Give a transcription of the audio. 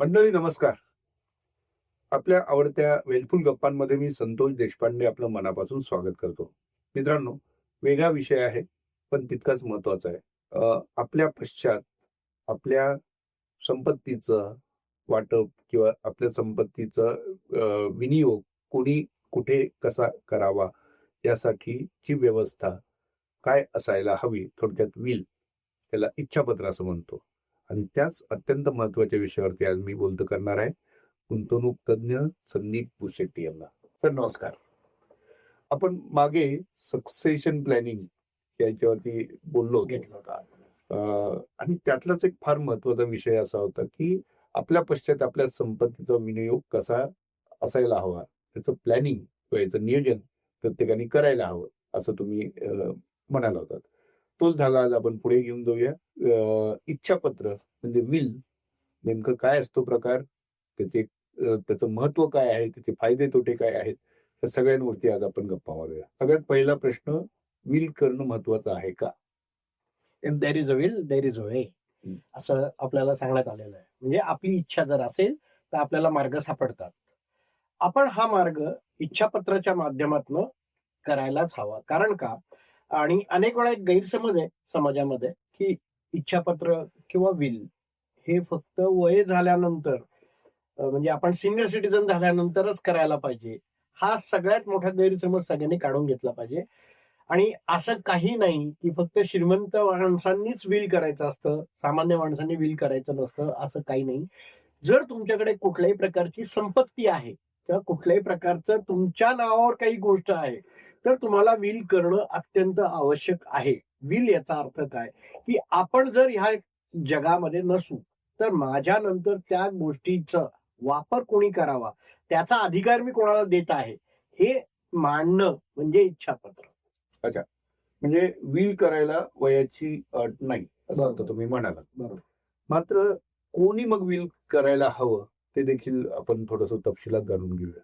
मंडळी नमस्कार. आपल्या आवडत्या वेलफुल गप्पांमध्ये मी संतोष देशपांडे आपलं मनापासून स्वागत करतो. मित्रांनो वेगळा विषय आहे पण तितकाच महत्त्वाचा आहे. आपल्या पश्चात आपल्या संपत्तीचं वाटप किंवा आपल्या संपत्तीचं विनियोग कोणी कुठे कसा करावा यासाठीची व्यवस्था काय असायला हवी थोडक्यात विल त्याला इच्छापत्र असं म्हणतो. आणि त्याच अत्यंत महत्त्वाच्या विषयावरती आज मी बोलतो करणार आहे. गुंतवणूक तज्ज्ञ संदीप पुशेट्टी यांना. सर नमस्कार. आपण मागे सक्सेशन प्लॅनिंग याच्यावरती बोललो होतो. होतं आणि त्यातलाच एक फार महत्त्वाचा विषय असा होता की आपल्या पश्चात आपल्या संपत्तीचा विनियोग कसा असायला हवा? त्याचं प्लॅनिंग किंवा याचं नियोजन प्रत्येकाने करायला हवं असं तुम्ही म्हणाला होतात तोच झाला आज आपण पुढे घेऊन जाऊया. इच्छापत्र म्हणजे विल नेमकं काय असतो प्रकार? त्याचे त्याचं महत्त्व काय आहे? त्याचे फायदे तोटे काय आहेत? या सगळ्यांवरती आज आपण गप्पा मारूया. सगळ्यात पहिला प्रश्न विल करणं महत्वाचं आहे का? There is a will there is a way. असं आपल्याला सांगण्यात आलेलं आहे. म्हणजे आपली इच्छा जर असेल तर आपल्याला मार्ग सापडतात. आपण हा मार्ग इच्छापत्राच्या माध्यमातून करायलाच हवा. कारण का? आणि अनेक वेळा एक गैरसमज आहे समाजामध्ये की इच्छापत्र किंवा विल हे फक्त वय झाल्यानंतर म्हणजे आपण सिनियर सिटीजन झाल्यानंतरच करायला पाहिजे. हा सगळ्यात मोठा गैरसमज सगळ्यांनी काढून घेतला पाहिजे. आणि असं काही नाही की फक्त श्रीमंत माणसांनीच विल करायचं असतं सामान्य माणसांनी विल करायचं नसतं असं काही नाही. जर तुमच्याकडे कुठल्याही प्रकारची संपत्ती आहे किंवा कुठल्याही प्रकारचं तुमच्या नावावर काही गोष्ट आहे तर तुम्हाला विल करणं अत्यंत आवश्यक आहे. विल याचा अर्थ काय? की आपण जर ह्या जगामध्ये नसू तर माझ्यानंतर त्या गोष्टीचा वापर कोणी करावा? त्याचा अधिकार मी कोणाला देत आहे? हे मांडणं म्हणजे इच्छापत्र. म्हणजे विल करायला वयाची अट नाही असं तुम्ही म्हणाला बरोबर. मात्र कोणी मग विल करायला हवं ते देखील आपण थोडस तपशिलात जाणून घेऊया.